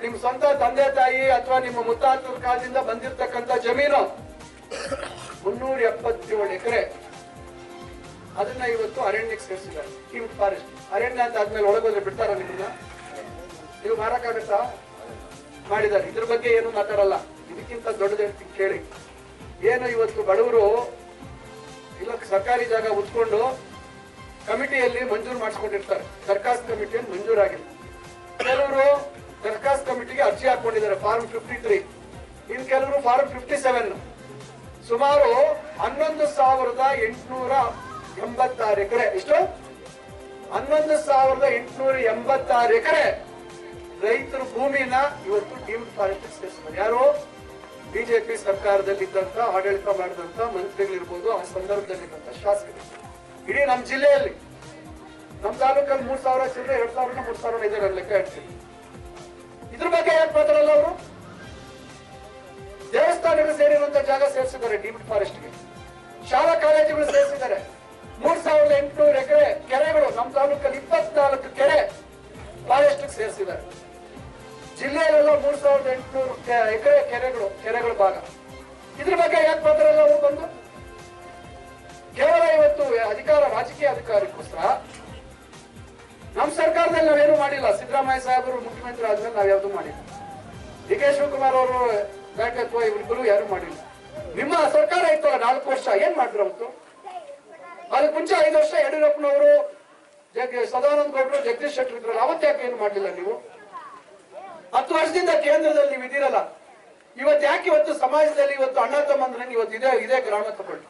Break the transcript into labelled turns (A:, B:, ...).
A: ತಂದೆ ತಾಯಿ ಅಥವಾ ನಿಮ್ಮ ಮುತ್ತಾತರ ಕಾಲದಿಂದ ಬಂದಿರತಕ್ಕಂತ ಜಮೀನು ಮುನ್ನೂರ ಎಪ್ಪತ್ತೇಳು ಎಕರೆ. ಅದನ್ನ ಇವತ್ತು ಅರಣ್ಯಕ್ಕೆ ಸೇರಿಸಿದ್ದಾರೆ. ಟೀಮ್ ಫಾರೆಸ್ಟ್ ಅರಣ್ಯ ಅಂತ ಆದ್ಮೇಲೆ ಒಳಗೋದ್ರೆ ಬಿಡ್ತಾರ ನಿಮ್ಮನ್ನ? ನೀವು ಮಾರಕ್ಕಾಗತ್ತಾ ಮಾಡಿದ್ದಾರೆ. ಇದ್ರ ಬಗ್ಗೆ ಏನು ಮಾತಾಡಲ್ಲ. ಇದಕ್ಕಿಂತ ದೊಡ್ಡದೇ ಕೇಳಿ. ಏನು ಇವತ್ತು ಬಡವರು ಇಲ್ಲ ಸರ್ಕಾರಿ ಜಾಗ ಉತ್ಕೊಂಡು ಕಮಿಟಿಯಲ್ಲಿ ಮಂಜೂರು ಮಾಡಿಸ್ಕೊಂಡಿರ್ತಾರೆ. ಸರ್ಕಾರಿ ಕಮಿಟಿಯಲ್ಲಿ ಮಂಜೂರಾಗಿಲ್ಲ. ಕಮಿಟಿಗೆ ಅರ್ಜಿ ಹಾಕೊಂಡಿದ್ದಾರೆ ಫಾರ್ಮ್ ಫಿಫ್ಟಿ ತ್ರೀ ಇನ್ ಕೆಲವರು ಫಾರ್ಮ್ ಫಿಫ್ಟಿ ಸೆವೆನ್ ಸುಮಾರು ಹನ್ನೊಂದು ಸಾವಿರದ ಎಂಟುನೂರ ಎಂಬತ್ತಾರು ಎಕರೆ. ಎಷ್ಟು? ಹನ್ನೊಂದು ಸಾವಿರದ ಎಂಟುನೂರ ಎಂಬತ್ತಾರು ಎಕರೆ ರೈತರ ಭೂಮಿನ ಇವತ್ತು ಟೀಮ್ ಫಾರೆಸ್ಟ್ ಯಾರು? ಬಿಜೆಪಿ ಸರ್ಕಾರದಲ್ಲಿ ಇದ್ದಂತ ಆಡಳಿತ ಮಾಡಿದಂತ ಮಂತ್ರಿಗಳಿರ್ಬೋದು, ಆ ಸಂದರ್ಭದಲ್ಲಿದ್ದಂತ ಶಾಸಕರು. ಇಡೀ ನಮ್ಮ ಜಿಲ್ಲೆಯಲ್ಲಿ ನಮ್ಮ ತಾಲೂಕಲ್ಲಿ ಮೂರ್ ಸಾವಿರ, ಚಿಲ್ಲರೆ ಎರಡ್ ಸಾವಿರ ಮೂರ್ ಸಾವಿರ ಇದೆ ನಾನು ಲೆಕ್ಕ ಇಡ್ತೀನಿ ಸೇರಿರುವಂತ ಜಾಗ ಸೇರಿಸಿದ್ದಾರೆ ಡೀಮ್ಡ್ ಫಾರೆಸ್ಟ್ಗೆ ಶಾಲಾ ಕಾಲೇಜುಗಳು ಸೇರಿಸಿದ್ದಾರೆ. ಮೂರ್ ಸಾವಿರದ ಎಂಟುನೂರು ಎಕರೆ ಕೆರೆಗಳು ನಮ್ಮ ತಾಲೂಕಲ್ಲಿ ಇಪ್ಪತ್ನಾಲ್ಕು ಕೆರೆ ಫಾರೆಸ್ಟ್ ಸೇರಿಸಿದ್ದಾರೆ. ಜಿಲ್ಲೆಯಲ್ಲೆಲ್ಲ ಮೂರ್ ಸಾವಿರದ ಎಂಟುನೂರು ಎಕರೆ ಕೆರೆಗಳು, ಕೆರೆಗಳ ಭಾಗ. ಇದ್ರ ಬಗ್ಗೆ ಯಾಕೆ ಪತ್ರ ಅವರು ಬಂದು? ಕೇವಲ ಇವತ್ತು ಅಧಿಕಾರ, ರಾಜಕೀಯ ಅಧಿಕಾರಕ್ಕೋಸ್ಕರ ನಮ್ಮ ಸರ್ಕಾರದಲ್ಲಿ ನಾವೇನು ಮಾಡಿಲ್ಲ. ಸಿದ್ದರಾಮಯ್ಯ ಸಾಹೇಬರು ಮುಖ್ಯಮಂತ್ರಿ ಆದ್ಮೇಲೆ ನಾವ್ ಯಾವ್ದು ಮಾಡಿಲ್ಲ. ಡಿ ಕೆ ಶಿವಕುಮಾರ್ ಅವರು ಬ್ಯಾಟ್ ಅಥವಾ ಇವ್ರಿಗೂ ಯಾರು ಮಾಡಿಲ್ಲ. ನಿಮ್ಮ ಸರ್ಕಾರ ಇತ್ತು ನಾಲ್ಕು ವರ್ಷ, ಏನ್ ಮಾಡಿದ್ರು ಅವತ್ತು? ಅದಕ್ಕೆ ಮುಂಚೆ ಐದು ವರ್ಷ ಯಡಿಯೂರಪ್ಪನವರು ಸದಾನಂದ ಗೌಡರು, ಜಗದೀಶ್ ಶೆಟ್ಟರ್ ಇದ್ರಲ್ಲ, ಅವತ್ತು ಯಾಕೆ ಏನು ಮಾಡಲಿಲ್ಲ ನೀವು? ಹತ್ತು ವರ್ಷದಿಂದ ಕೇಂದ್ರದಲ್ಲಿ ನೀವು ಇದ್ದೀರಲ್ಲ. ಇವತ್ತು ಯಾಕೆ ಇವತ್ತು ಸಮಾಜದಲ್ಲಿ ಇವತ್ತು ಅಣ್ಣ ತಮ್ಮಂದ್ರಂಗೆ ಇವತ್ತು ಇದೇ ಇದೇ ಗ್ರಾಮ ತಗೊಳ್ಳಿ?